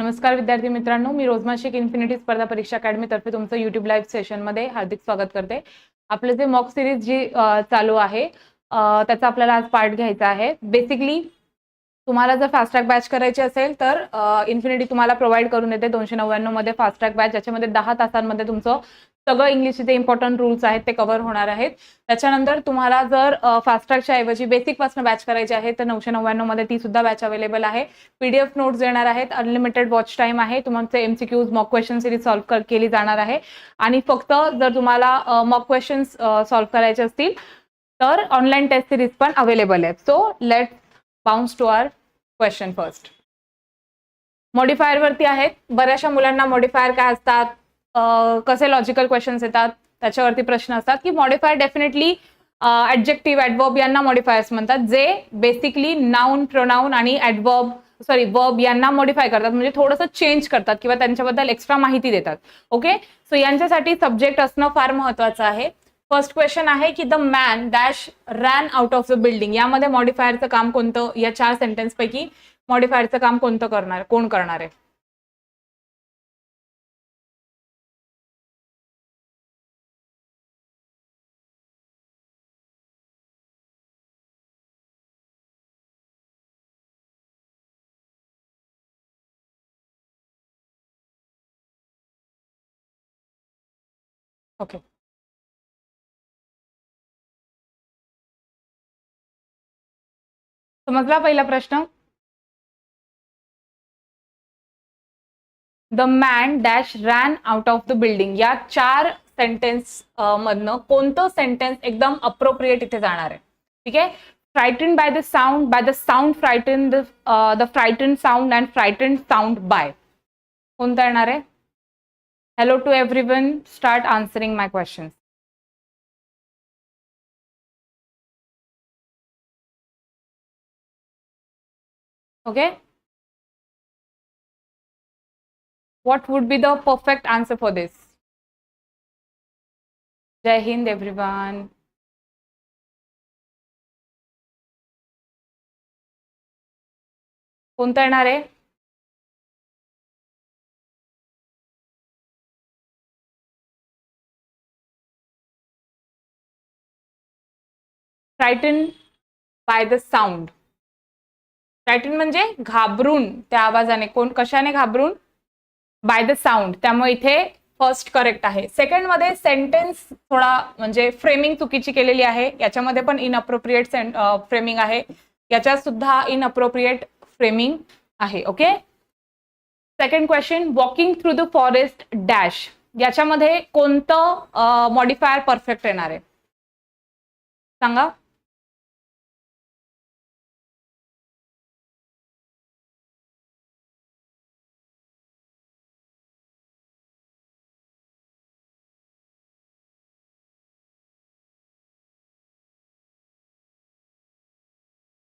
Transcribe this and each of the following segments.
नमस्कार विद्यार्थी मित्रांनो मी रोजमा शेख इन्फिनिटी स्पर्धा परीक्षा अकॅडमी तर्फे तुमचं युट्यूब लाईव्ह सेशनमध्ये हार्दिक स्वागत करते. आपलं जे मॉक सिरीज जी चालू आहे त्याचा आपल्याला आज पार्ट घ्यायचा आहे. बेसिकली तुम्हाला जर फास्ट्रॅक बॅच करायची असेल तर इन्फिनिटी तुम्हाला प्रोव्हाइड करून देते. दोनशे नव्याण्णवमध्ये बॅच ज्याच्यामध्ये दहा तासांमध्ये तुमचं सगळं इंग्लिशचे जे इम्पॉर्टंट रूल्स आहेत ते कव्हर होणार आहेत. त्याच्यानंतर तुम्हाला जर फास्ट्रॅकच्या ऐवजी बेसिकपासून बॅच करायची आहे तर नऊशे नव्याण्णवमध्ये ती सुद्धा बॅच अवेलेबल आहे. पीडीएफ नोट्स देणार आहेत. अनलिमिटेड वॉच टाइम आहे. तुमचे quiz mock question series solve केली जाणार आहे. आणि फक्त जर तुम्हाला मॉक क्वेश्चन्स सॉल्व्ह करायचे असतील तर ऑनलाईन टेस्ट सिरीज पण अवेलेबल आहेत. So let bounce to our question first modifier वरती आहेत. बऱ्याचशा मुलांना मॉडिफायर काय असतात? कसे लॉजिकल क्वेश्चन्स येतात? त्याच्यावरती प्रश्न असतात की मॉडिफायर डेफिनेटली ऍडजेक्टिव्ह ऍडवर्ब यांना मॉडिफायर्स म्हणतात. जे बेसिकली नाऊन प्रोनाऊन आणि ऍडवर्ब सॉरी वर्ब यांना मॉडिफाय करतात. म्हणजे थोडंसं चेंज करतात किंवा त्यांच्याबद्दल एक्स्ट्रा माहिती देतात. ओके सो यांच्यासाठी सब्जेक्ट असणं फार महत्वाचं आहे. फर्स्ट क्वेश्चन आहे की the man dash ran out of the building यामध्ये मॉडिफायरचं काम कोणतं? या चार सेंटेन्स पैकी मॉडिफायरचं काम कोणतं करणार? कोण करणार आहे? ओके समजला पहिला प्रश्न. The man dash ran out of the building या चार सेंटेन्स मधनं कोणतं सेंटेन्स एकदम अप्रोप्रिएट इथे जाणार आहे. ठीक आहे? Frightened by the sound by the sound frightened the the frightened sound and frightened sound by कोणतं येणार आहे? Hello to everyone start answering my questions okay what would be the perfect answer for this jai hind everyone कोणतं येणार आहे frightened by the sound frighten म्हणजे घाबरून त्या आवाजाने कोण कशाने घाबरून? बाय द साऊंड त्यामुळे इथे फर्स्ट करेक्ट आहे. सेकंडमध्ये सेंटेन्स थोडा म्हणजे फ्रेमिंग चुकीची केलेली आहे. याच्यामध्ये पण इनअप्रोप्रिएट फ्रेमिंग आहे. याच्यात सुद्धा इनअप्रोप्रिएट फ्रेमिंग आहे okay second question walking through the forest dash याच्यामध्ये कोणतं मॉडिफायर परफेक्ट येणार आहे? सांगा.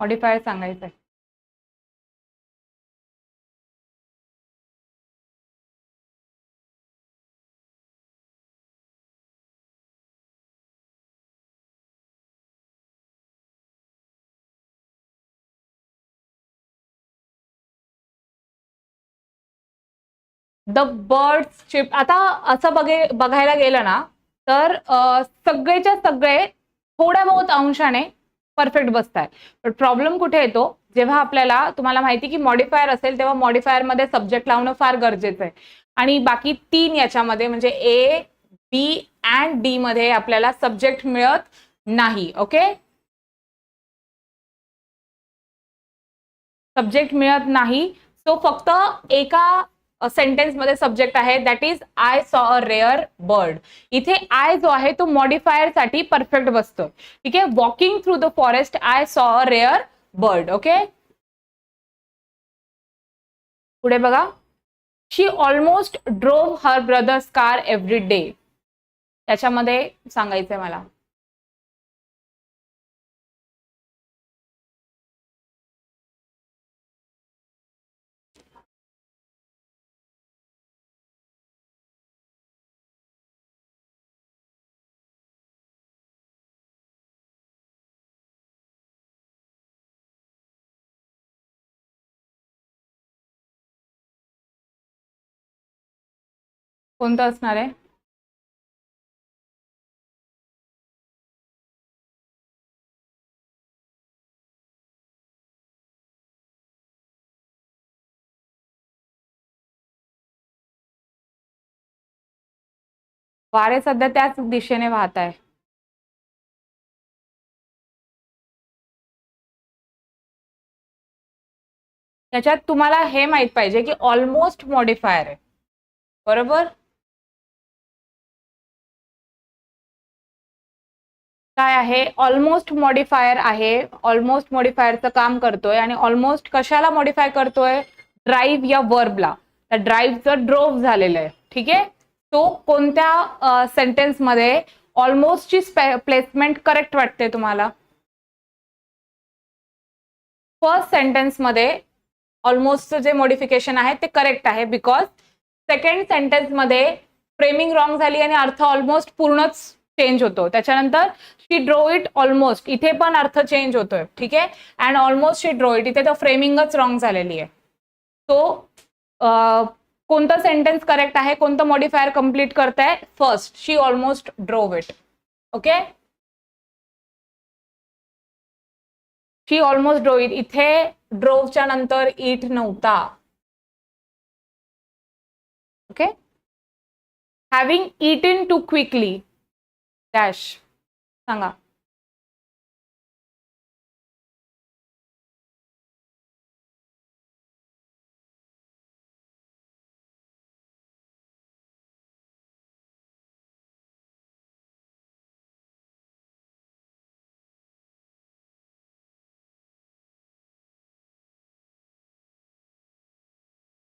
मॉडिफायर सांगायचं आहे द बर्ड्स चिप आता असं बघे बघायला गेलं ना तर सगळेच्या सगळे थोड्या बहुत अंशाने परफेक्ट बसताय. पण प्रॉब्लेम कुठे येतो? जेव्हा आपल्याला तुम्हाला माहिती की मॉडिफायर असेल तेव्हा मॉडिफायरमध्ये सब्जेक्ट लावणं फार गरजेचं आहे. आणि बाकी तीन याच्यामध्ये म्हणजे ए बी अँड डी मध्ये आपल्याला सब्जेक्ट मिळत नाही ओके? सब्जेक्ट मिळत नाही. सो फक्त एका सेंटेन्समध्ये सब्जेक्ट आहे. That is I saw a rare bird इथे आय जो आहे तो मॉडिफायरसाठी परफेक्ट बसतो. ठीक आहे? Walking through the forest I saw a rare bird okay पुढे बघा. She almost drove her brother's car every day त्याच्यामध्ये सांगायचंय मला. कोणतं असणार आहे? वारे सध्या त्याच दिशेने वाहत आहे. त्याच्यात तुम्हाला हे माहीत पाहिजे की ऑलमोस्ट मॉडिफायर आहे. बरोबर? काय आहे? ऑलमोस्ट मॉडिफायर आहे. ऑलमोस्ट मॉडिफायरचं काम करतोय आणि ऑलमोस्ट कशाला मॉडिफाय करतोय? ड्राईव्ह या वर्बला त्या ड्राईव्हचं ड्रोव झालेलं आहे. ठीक आहे? तो कोणत्या सेंटेन्समध्ये ऑलमोस्टची प्लेसमेंट करेक्ट वाटते तुम्हाला? फर्स्ट सेंटेन्समध्ये ऑलमोस्टचं जे मॉडिफिकेशन आहे ते करेक्ट आहे बिकॉज सेकंड सेंटेन्समध्ये फ्रेमिंग रॉंग झाली आणि अर्थ ऑलमोस्ट पूर्णच चेंज होतो. त्याच्यानंतर शी ड्रो इट ऑलमोस्ट इथे पण अर्थ चेंज होतोय. ठीक आहे? And almost she drove it इथे तर फ्रेमिंगच रॉंग झालेली आहे. तो कोणतं सेंटेन्स करेक्ट आहे? कोणतं मॉडिफायर कंप्लीट करताय? First she almost drove it okay she almost drove it इथे ड्रोवच्या नंतर इट नव्हता. Okay having it in to quickly dash. सांगा.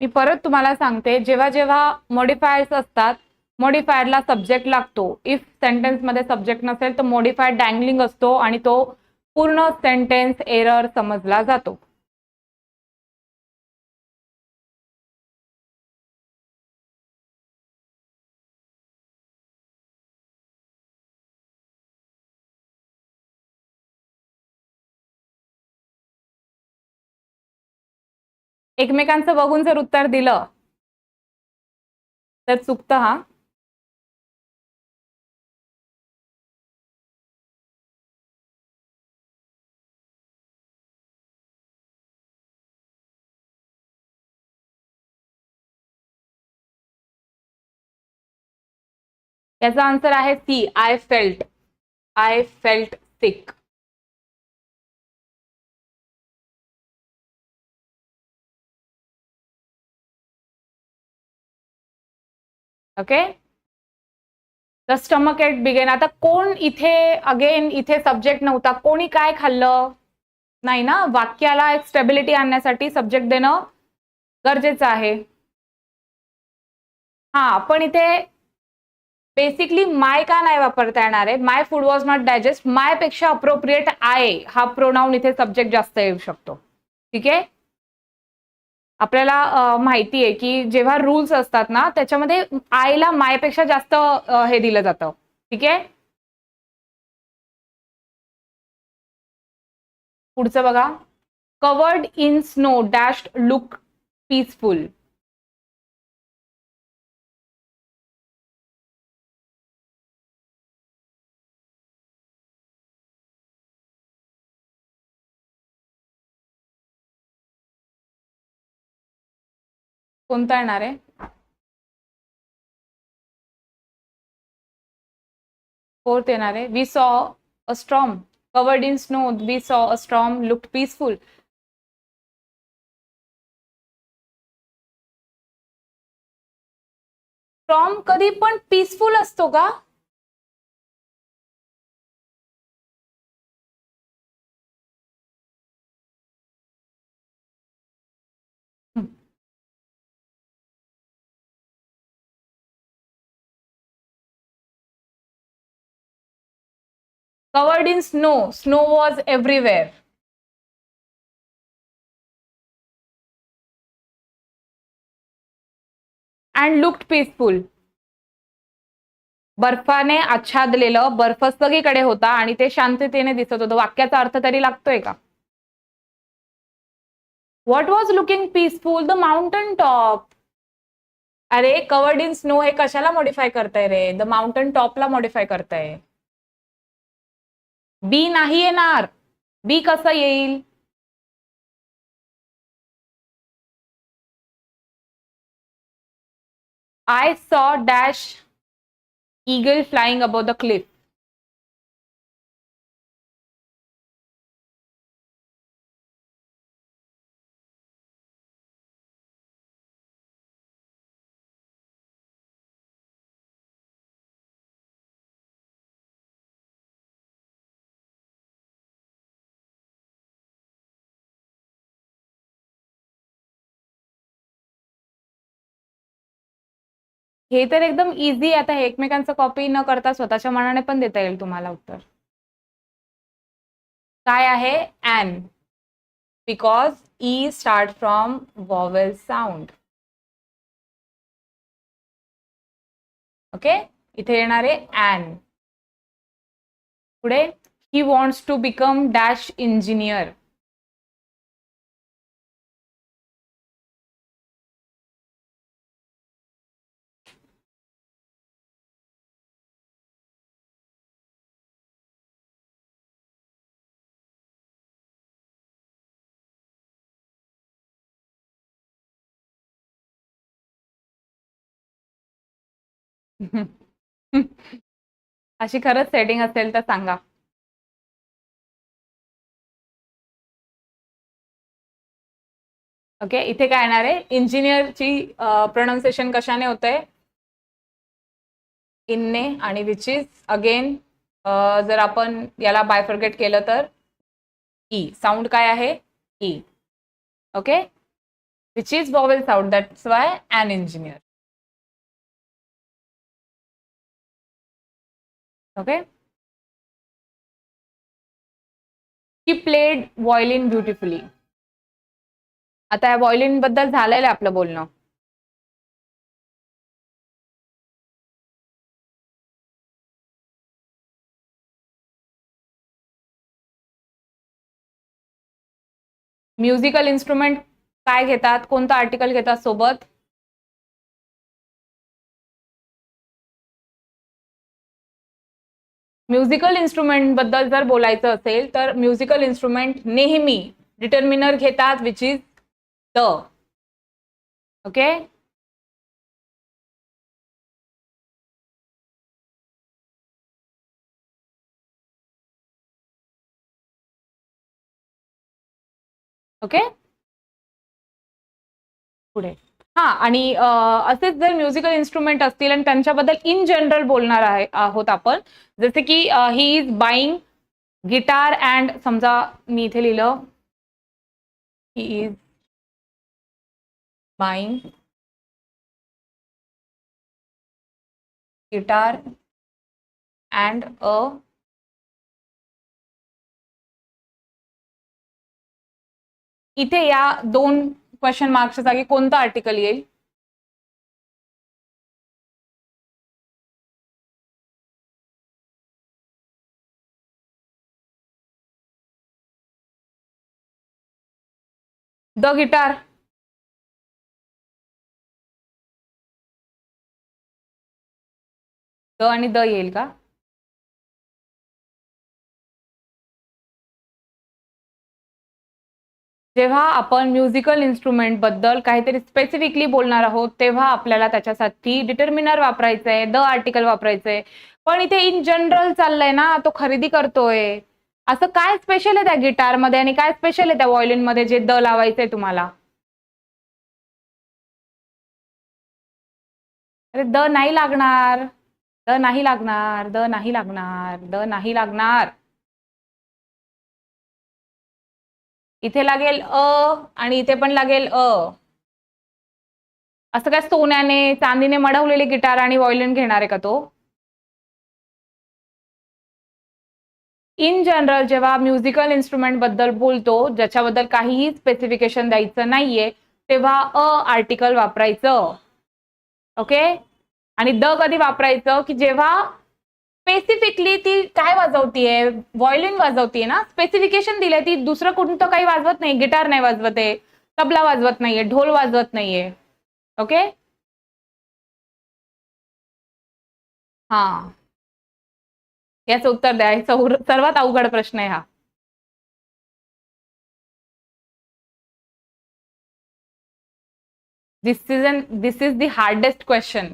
मी परत तुम्हाला सांगते जेव्हा जेव्हा मॉडिफायर्स असतात मॉडिफायरला सब्जेक्ट लागतो. इफ सेंटेन्समध्ये सब्जेक्ट नसेल तर मॉडिफायर डँगलिंग असतो आणि तो पूर्ण सेंटेन्स एरर समजला जातो. एकमेकांचं बघून जर उत्तर दिलं तर चुकतं हा. याचा आन्सर आहे C I felt I felt sick okay the stomach ache began आता कोण इथे अगेन इथे सब्जेक्ट नव्हता. कोणी काय खाल्लं? नाही ना? वाक्याला एक स्टेबिलिटी आणण्यासाठी सब्जेक्ट देणं गरजेचं आहे. हा पण इथे बेसिकली माय का नाही वापरता येणार आहे? My food was not digest मायपेक्षा appropriate I हा प्रोनाऊन इथे सब्जेक्ट जास्त येऊ शकतो. ठीक आहे? आपल्याला माहिती आहे की जेव्हा रूल्स असतात ना त्याच्यामध्ये आयला मायपेक्षा जास्त हे दिलं जातं. ठीक आहे? पुढचं बघा. Covered in snow dash look peaceful कोणता येणार आहे? फोर्थ येणार आहे. We saw a storm covered in snow we saw a storm look peaceful storm कधी पण पीसफुल असतो का? Covered in snow. Snow was everywhere. And looked peaceful. बर्फाने आच्छादलेलं बर्फ सगळीकडे होता आणि ते शांततेने दिसत होतं वाक्याचा अर्थ तरी लागतोय का what was looking peaceful the mountain top अरे कवर्ड इन स्नो हे कशाला मॉडिफाय करताय रे द माउंटन टॉपला मॉडिफाय करताय बी नहीं बी कस I saw dash eagle flying about the cliff हे तर एकदम इझी आता हे एकमेकांचं कॉपी न करता स्वतःच्या मनाने पण देता येईल तुम्हाला उत्तर. काय आहे? And because E start from vowel sound okay इथे येणार आहे पुढे he wants to become dash engineer अशी खरंच सेटिंग असेल तर सांगा. ओके इथे काय येणार आहे? इंजिनियरची प्रोनाऊन्सिएशन कशाने होतंय? इनने आणि विच इज अगेन जर आपण याला बायफर्गेट केलं तर e. ई साऊंड काय आहे? E okay which is vowel sound that's why an engineer okay? She played violin beautifully आता या व्हॉयलिनबद्दल झालेलं आपलं बोलणं. म्युझिकल इन्स्ट्रुमेंट काय घेतात? कोणतं आर्टिकल घेतात सोबत? म्युझिकल इन्स्ट्रुमेंटबद्दल जर बोलायचं असेल तर म्युझिकल इन्स्ट्रुमेंट नेहमी डिटर्मिनर घेतात which is the okay okay पुढे. हा आणि असेच जर म्युझिकल इन्स्ट्रुमेंट असतील आणि त्यांच्याबद्दल इन जनरल बोलणार आहे आहोत आपण जसे की he is buying guitar and समजा मी इथे लिहिलं he is buying guitar and a इथे या दोन क्वेश्चन मार्क्सच्या जागी कोणतं आर्टिकल येईल? द गिटार द आणि द येईल का? जेव्हा आपण म्युझिकल इन्स्ट्रुमेंटबद्दल काहीतरी स्पेसिफिकली बोलणार आहोत तेव्हा आपल्याला त्याच्यासाठी डिटर्मिनर वापरायचं आहे द आर्टिकल वापरायचंय. पण इथे इन जनरल चाललंय ना तो खरेदी करतोय. असं काय स्पेशल आहे त्या गिटारमध्ये आणि काय स्पेशल आहे त्या व्हॉयलिनमध्ये जे द लावायचंय तुम्हाला? अरे द नाही लागणार. द नाही लागणार द नाही लागणार द नाही लागणार. इथे लागेल अ आणि इथे पण लागेल अ. असं काय सोन्याने चांदीने मडवलेली गिटार आणि वॉयलिन घेणार आहे का तो? इन जनरल जेव्हा म्युझिकल इन्स्ट्रुमेंटबद्दल बोलतो ज्याच्याबद्दल काहीही स्पेसिफिकेशन द्यायचं नाहीये तेव्हा अ आर्टिकल वापरायचं. ओके आणि द कधी वापरायचं? की जेव्हा स्पेसिफिकली ती काय वाजवतीये? व्हॉयलिन वाजवतीये ना? स्पेसिफिकेशन दिलंय ती. दुसरं कोणतं काही वाजवत नाही गिटार नाही वाजवत आहे. तबला वाजवत नाहीये. ढोल वाजवत नाहीये. ओके हा. याचं उत्तर द्या. सौर- सर्वात अवघड प्रश्न आहे हा. This is an this is the hardest question